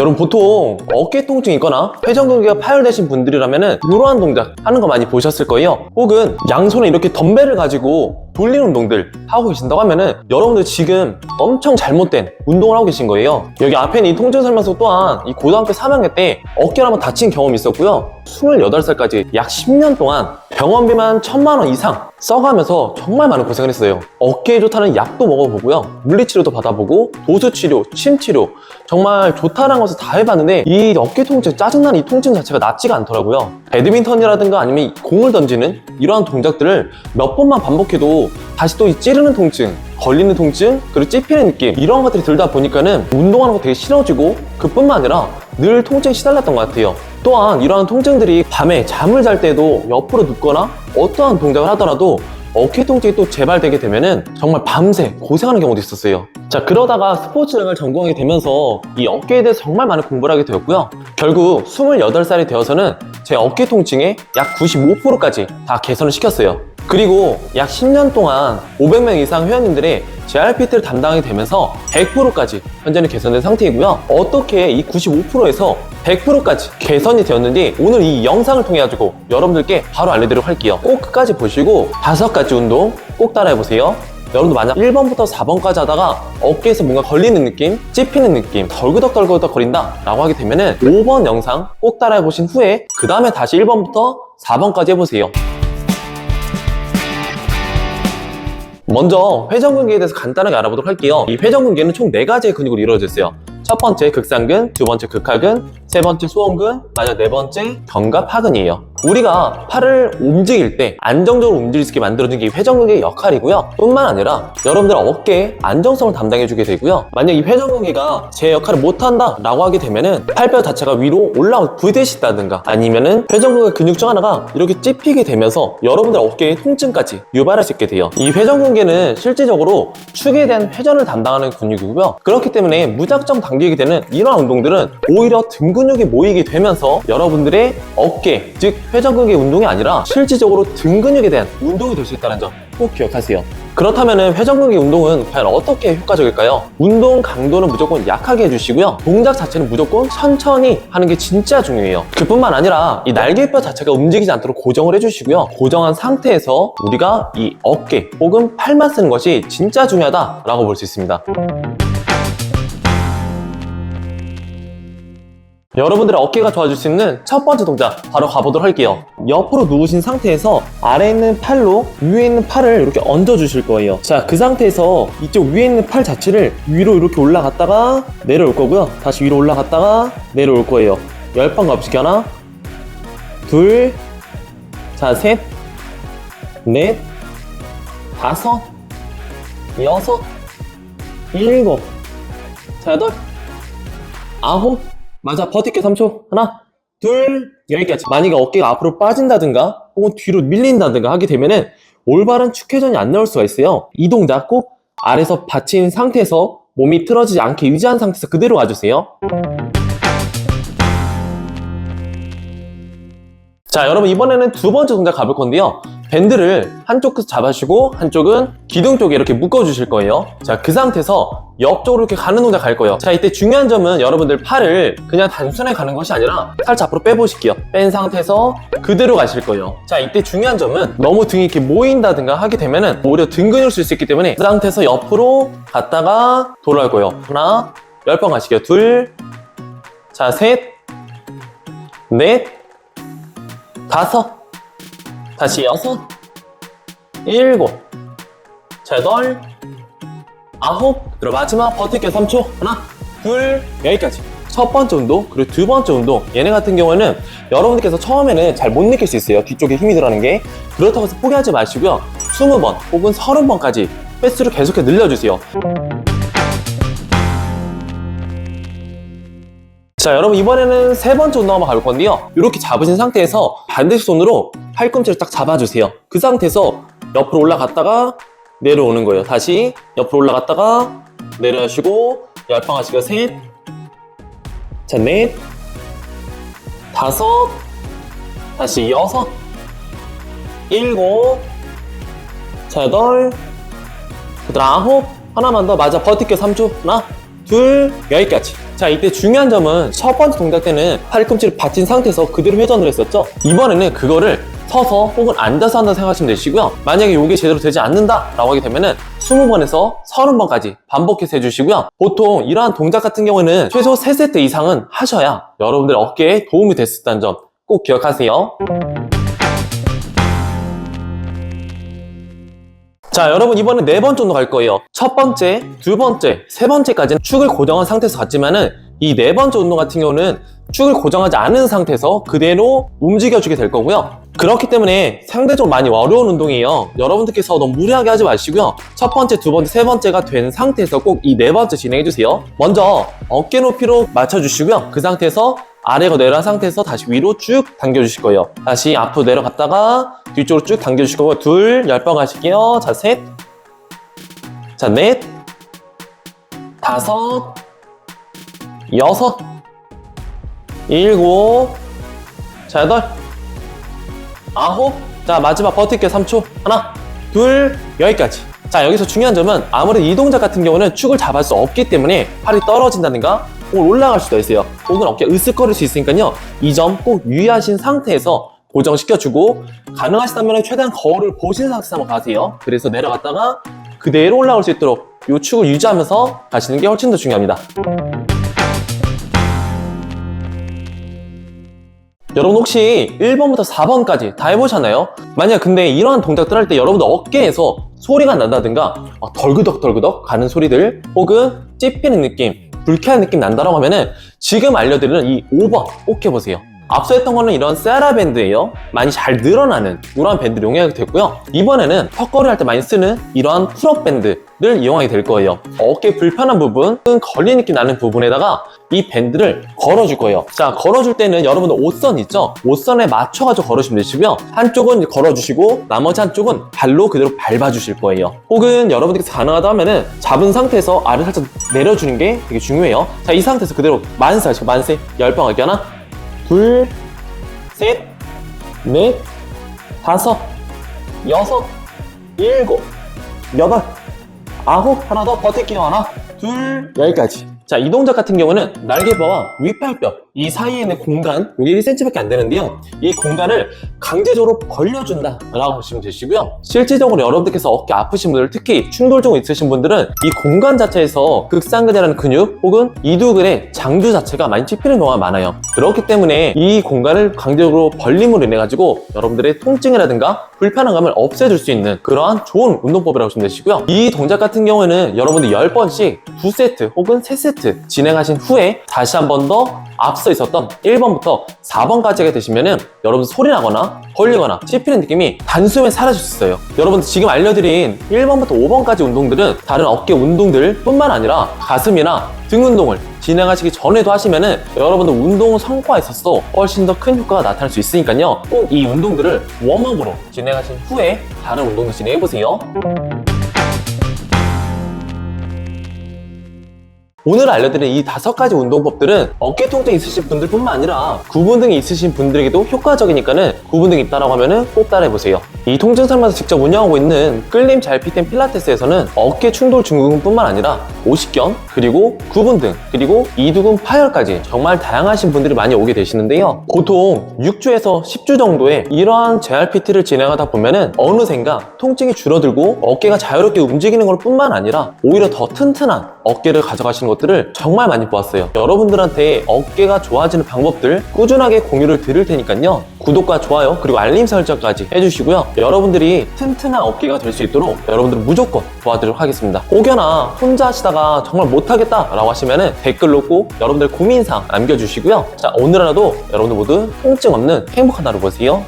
여러분 보통 어깨 통증 있거나 회전근개가 파열되신 분들이라면은 이러한 동작 하는 거 많이 보셨을 거예요. 혹은 양손에 이렇게 덤벨을 가지고 돌리는 운동들 하고 계신다고 하면은 여러분들 지금 엄청 잘못된 운동을 하고 계신 거예요. 여기 앞에 있는 이 통증 설명서 또한 이 고등학교 3학년 때 어깨를 한번 다친 경험이 있었고요. 28살까지 약 10년 동안 병원비만 천만 원 이상 써가면서 정말 많은 고생을 했어요. 어깨에 좋다는 약도 먹어보고요. 물리치료도 받아보고 도수치료, 침치료 정말 좋다는 것을 다 해봤는데 이 어깨 통증, 짜증나는 이 통증 자체가 낫지가 않더라고요. 배드민턴이라든가 아니면 이 공을 던지는 이러한 동작들을 몇 번만 반복해도 다시 또이 찌르는 통증, 걸리는 통증, 그리고 찝히는 느낌 이런 것들이 들다 보니까는 운동하는 거 되게 싫어지고 그뿐만 아니라 늘 통증이 시달렸던 것 같아요. 또한 이러한 통증들이 밤에 잠을 잘 때도 옆으로 눕거나 어떠한 동작을 하더라도 어깨 통증이 또 재발되게 되면은 정말 밤새 고생하는 경우도 있었어요. 자, 그러다가 스포츠를 전공하게 되면서 이 어깨에 대해서 정말 많은 공부를 하게 되었고요. 결국 28살이 되어서는 제 어깨 통증의 약 95%까지 다 개선을 시켰어요. 그리고 약 10년 동안 500명 이상 회원님들의 JRPT를 담당하게 되면서 100%까지 현재는 개선된 상태이고요. 어떻게 이 95%에서 100%까지 개선이 되었는지 오늘 이 영상을 통해 가지고 여러분들께 바로 알려드리도록 할게요. 꼭 끝까지 보시고 다섯 가지 운동 꼭 따라해 보세요. 여러분도 만약 1번부터 4번까지 하다가 어깨에서 뭔가 걸리는 느낌, 찝히는 느낌, 덜그덕덜그덕 거린다 라고 하게 되면은 5번 영상 꼭 따라해 보신 후에 그 다음에 다시 1번부터 4번까지 해보세요. 먼저 회전근개에 대해서 간단하게 알아보도록 할게요. 이 회전근개는 총 4가지의 근육으로 이루어져 있어요. 첫 번째 극상근, 두 번째 극하근, 세 번째 소원근, 마지막 네 번째 견갑하근이에요. 우리가 팔을 움직일 때 안정적으로 움직일 수 있게 만들어준 게이 회전근개의 역할이고요. 뿐만 아니라 여러분들 어깨에 안정성을 담당해주게 되고요. 만약 이 회전근개가 제 역할을 못한다 라고 하게 되면은 팔뼈 자체가 위로 올라가 부딪힌다든가 아니면은 회전근개 근육 중 하나가 이렇게 찝히게 되면서 여러분들 어깨에 통증까지 유발할 수 있게 돼요. 이 회전근개는 실질적으로 축에 대한 회전을 담당하는 근육이고요. 그렇기 때문에 무작정 당기게 되는 이러한 운동들은 오히려 등 근육이 모이게 되면서 여러분들의 어깨, 즉 회전근개 운동이 아니라 실질적으로 등 근육에 대한 운동이 될 수 있다는 점 꼭 기억하세요. 그렇다면 회전근개 운동은 과연 어떻게 효과적일까요? 운동 강도는 무조건 약하게 해주시고요. 동작 자체는 무조건 천천히 하는 게 진짜 중요해요. 그뿐만 아니라 이 날개뼈 자체가 움직이지 않도록 고정을 해주시고요. 고정한 상태에서 우리가 이 어깨 혹은 팔만 쓰는 것이 진짜 중요하다라고 볼 수 있습니다. 여러분들의 어깨가 좋아질 수 있는 첫 번째 동작 바로 가보도록 할게요. 옆으로 누우신 상태에서 아래에 있는 팔로 위에 있는 팔을 이렇게 얹어 주실 거예요. 자, 그 상태에서 이쪽 위에 있는 팔 자체를 위로 이렇게 올라갔다가 내려올 거고요. 다시 위로 올라갔다가 내려올 거예요. 열번 가보시기 하나, 둘, 자, 셋, 넷, 다섯, 여섯, 일곱, 자, 여덟, 아홉, 맞아. 버티게 3초. 하나 둘 여기까지. 만약에 어깨가 앞으로 빠진다든가 혹은 뒤로 밀린다든가 하게 되면은 올바른 축회전이 안 나올 수가 있어요. 이 동작 꼭 아래서 받친 상태에서 몸이 틀어지지 않게 유지한 상태에서 그대로 가주세요. 자 여러분 이번에는 두 번째 동작 가볼 건데요 밴드를 한쪽 끝 잡아주시고 한쪽은 기둥 쪽에 이렇게 묶어 주실 거예요. 자 그 상태에서 옆쪽으로 이렇게 가는 동작 갈 거예요. 자 이때 중요한 점은 여러분들 팔을 그냥 단순하게 가는 것이 아니라 살짝 앞으로 빼보실게요. 뺀 상태에서 그대로 가실 거예요. 자 이때 중요한 점은 너무 등이 이렇게 모인다든가 하게 되면은 오히려 등 근육을 쓸 수 있기 때문에 그 상태에서 옆으로 갔다가 돌아올 거예요. 하나 열 번 가시게요. 둘자셋넷 다섯, 다시 여섯, 일곱, 자, 여덟, 아홉, 그리고 마지막 버틸게요. 3초. 하나, 둘, 여기까지. 첫 번째 운동, 그리고 두 번째 운동. 얘네 같은 경우에는 여러분들께서 처음에는 잘 못 느낄 수 있어요. 뒤쪽에 힘이 들어가는 게. 그렇다고 해서 포기하지 마시고요. 20번 혹은 30번까지 횟수를 계속해 늘려주세요. 자 여러분 이번에는 세 번째 운동 한번 가볼 건데요 이렇게 잡으신 상태에서 반대쪽 손으로 팔꿈치를 딱 잡아주세요. 그 상태에서 옆으로 올라갔다가 내려오는 거예요. 다시 옆으로 올라갔다가 내려주시고 열방 하시고 셋 자 넷 다섯 다시 여섯 일곱 자 여덟 여덟 아홉 하나만 더 맞아. 버틸게요 3초. 하나 둘 여기까지. 자, 이때 중요한 점은 첫 번째 동작 때는 팔꿈치를 받친 상태에서 그대로 회전을 했었죠. 이번에는 그거를 서서 혹은 앉아서 한다 생각하시면 되시고요. 만약에 이게 제대로 되지 않는다 라고 하게 되면은 20번에서 30번까지 반복해서 해주시고요. 보통 이러한 동작 같은 경우는 최소 3세트 이상은 하셔야 여러분들 어깨에 도움이 됐었다는 점 꼭 기억하세요. 자, 여러분 이번에 네 번째 운동 갈 거예요. 첫 번째, 두 번째, 세 번째까지는 축을 고정한 상태에서 갔지만은 이 네 번째 운동 같은 경우는 축을 고정하지 않은 상태에서 그대로 움직여주게 될 거고요. 그렇기 때문에 상대적으로 많이 어려운 운동이에요. 여러분들께서 너무 무리하게 하지 마시고요. 첫 번째, 두 번째, 세 번째가 된 상태에서 꼭 이 네 번째 진행해주세요. 먼저 어깨 높이로 맞춰주시고요. 그 상태에서 아래가 내려간 상태에서 다시 위로 쭉 당겨주실 거예요. 다시 앞으로 내려갔다가 뒤쪽으로 쭉 당겨주실 거고 둘, 열 번 가실게요. 자, 셋, 자, 넷, 다섯, 여섯, 일곱, 자, 여덟, 아홉, 자, 마지막 버틸게요. 3초. 하나, 둘, 여기까지. 자, 여기서 중요한 점은 아무래도 이 동작 같은 경우는 축을 잡을 수 없기 때문에 팔이 떨어진다든가 혹은 올라갈 수도 있어요. 혹은 어깨 으쓱거릴 수 있으니까요. 이 점 꼭 유의하신 상태에서 고정시켜주고 가능하시다면 최대한 거울을 보신 상태에서 한번 가세요. 그래서 내려갔다가 그대로 올라올 수 있도록 이 축을 유지하면서 가시는 게 훨씬 더 중요합니다. 여러분 혹시 1번부터 4번까지 다 해보셨나요? 만약 근데 이러한 동작들 할 때 여러분들 어깨에서 소리가 난다든가 어, 덜그덕덜그덕 가는 소리들 혹은 찝히는 느낌 불쾌한 느낌 난다라고 하면은 지금 알려드리는 이 5번 꼭 해보세요 앞서 했던 거는 이런 세라 밴드예요. 많이 잘 늘어나는 이러한 밴드를 이용하게 됐고요. 이번에는 턱걸이 할 때 많이 쓰는 이러한 풀업 밴드를 이용하게 될 거예요. 어깨 불편한 부분 걸린 느낌 나는 부분에다가 이 밴드를 걸어줄 거예요. 자 걸어줄 때는 여러분들 옷선 있죠? 옷선에 맞춰가지고 걸으시면 되시고요. 한쪽은 걸어주시고 나머지 한쪽은 발로 그대로 밟아주실 거예요. 혹은 여러분들께서 가능하다 하면은 잡은 상태에서 아래 살짝 내려주는 게 되게 중요해요. 자 이 상태에서 그대로 만세 하시고 만세 열방 하기 하나 둘, 셋, 넷, 다섯, 여섯, 일곱, 여덟, 아홉, 하나 더 버틸게요. 하나, 둘, 여기까지. 자, 이 동작 같은 경우는 날개뼈와 윗팔뼈 이 사이에 있는 공간, 이게 1cm밖에 안 되는데요. 이 공간을 강제적으로 벌려준다 라고 보시면 되시고요. 실질적으로 여러분들께서 어깨 아프신 분들, 특히 충돌증 있으신 분들은 이 공간 자체에서 극상근이라는 근육 혹은 이두근의 장두 자체가 많이 찝히는 경우가 많아요. 그렇기 때문에 이 공간을 강제적으로 벌림으로 인해 가지고 여러분들의 통증이라든가 불편한 감을 없애줄 수 있는 그러한 좋은 운동법이라고 보시면 되시고요. 이 동작 같은 경우에는 여러분들 10번씩 2세트 혹은 3세트 진행하신 후에 다시 한 번 더 앞서 있었던 1번부터 4번까지가 되시면은 여러분 소리 나거나 걸리거나 씹히는 느낌이 단숨에 사라질 수 있어요. 여러분 지금 알려드린 1번부터 5번까지 운동들은 다른 어깨 운동들 뿐만 아니라 가슴이나 등 운동을 진행하시기 전에도 하시면은 여러분들 운동 성과에 있어서 훨씬 더 큰 효과가 나타날 수 있으니까요. 꼭 이 운동들을 웜업으로 진행하신 후에 다른 운동을 진행해보세요. 오늘 알려드린 이 다섯 가지 운동법들은 어깨 통증 있으신 분들 뿐만 아니라 구분등이 있으신 분들에게도 효과적이니까는 구분등 있다라고 하면은 꼭 따라해보세요. 이 통증 상담에서 직접 운영하고 있는 끌림 잘피템 필라테스에서는 어깨 충돌 증후군뿐만 아니라 오십견 그리고 구분등 그리고 이두근 파열까지 정말 다양하신 분들이 많이 오게 되시는데요. 보통 6주에서 10주 정도의 이러한 JRPT를 진행하다 보면은 어느샌가 통증이 줄어들고 어깨가 자유롭게 움직이는 것 뿐만 아니라 오히려 더 튼튼한 어깨를 가져가시는 것들을 정말 많이 보았어요. 여러분들한테 어깨가 좋아지는 방법들 꾸준하게 공유를 드릴 테니까요. 구독과 좋아요 그리고 알림 설정까지 해주시고요. 여러분들이 튼튼한 어깨가 될 수 있도록 여러분들은 무조건 도와드리도록 하겠습니다. 혹여나 혼자 하시다가 정말 못하겠다라고 하시면은 댓글로 꼭 여러분들 고민사항 남겨주시고요. 자 오늘 하나도 여러분들 모두 통증 없는 행복한 하루 보세요.